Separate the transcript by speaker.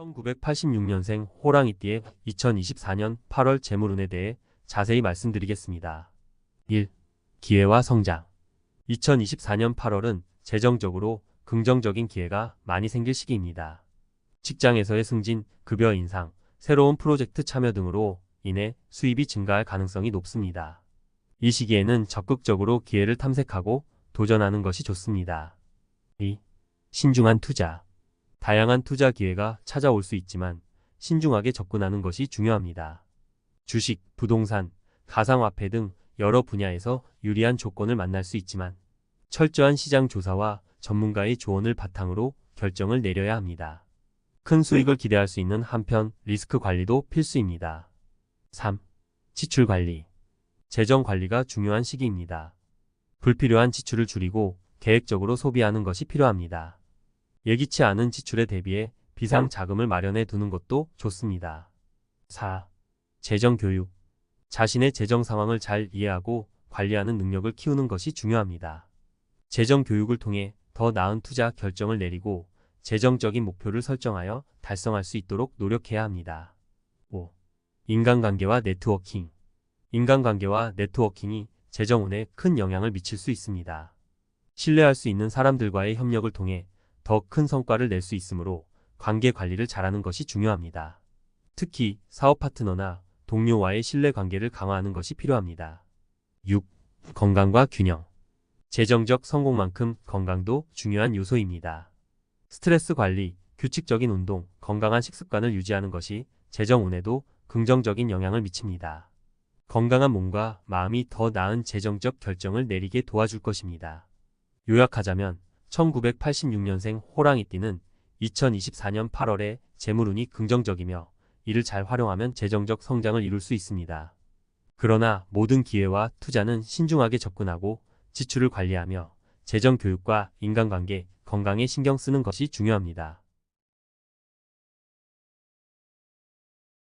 Speaker 1: 1986년생 호랑이띠의 2024년 8월 재물운에 대해 자세히 말씀드리겠습니다. 1. 기회와 성장 2024년 8월은 재정적으로 긍정적인 기회가 많이 생길 시기입니다. 직장에서의 승진, 급여 인상, 새로운 프로젝트 참여 등으로 인해 수입이 증가할 가능성이 높습니다. 이 시기에는 적극적으로 기회를 탐색하고 도전하는 것이 좋습니다. 2. 신중한 투자 다양한 투자 기회가 찾아올 수 있지만 신중하게 접근하는 것이 중요합니다. 주식, 부동산, 가상화폐 등 여러 분야에서 유리한 조건을 만날 수 있지만 철저한 시장 조사와 전문가의 조언을 바탕으로 결정을 내려야 합니다. 큰 수익을 기대할 수 있는 한편 리스크 관리도 필수입니다. 3. 지출 관리. 재정 관리가 중요한 시기입니다. 불필요한 지출을 줄이고 계획적으로 소비하는 것이 필요합니다. 예기치 않은 지출에 대비해 비상 자금을 마련해 두는 것도 좋습니다. 4. 재정 교육. 자신의 재정 상황을 잘 이해하고 관리하는 능력을 키우는 것이 중요합니다. 재정 교육을 통해 더 나은 투자 결정을 내리고 재정적인 목표를 설정하여 달성할 수 있도록 노력해야 합니다. 5. 인간관계와 네트워킹. 인간관계와 네트워킹이 재정운에 큰 영향을 미칠 수 있습니다. 신뢰할 수 있는 사람들과의 협력을 통해 더 큰 성과를 낼 수 있으므로 관계 관리를 잘하는 것이 중요합니다. 특히 사업 파트너나 동료와의 신뢰 관계를 강화하는 것이 필요합니다. 6. 건강과 균형. 재정적 성공만큼 건강도 중요한 요소입니다. 스트레스 관리, 규칙적인 운동, 건강한 식습관을 유지하는 것이 재정 운에도 긍정적인 영향을 미칩니다. 건강한 몸과 마음이 더 나은 재정적 결정을 내리게 도와줄 것입니다. 요약하자면 1986년생 호랑이띠는 2024년 8월에 재물운이 긍정적이며 이를 잘 활용하면 재정적 성장을 이룰 수 있습니다. 그러나 모든 기회와 투자는 신중하게 접근하고 지출을 관리하며 재정 교육과 인간관계, 건강에 신경 쓰는 것이 중요합니다.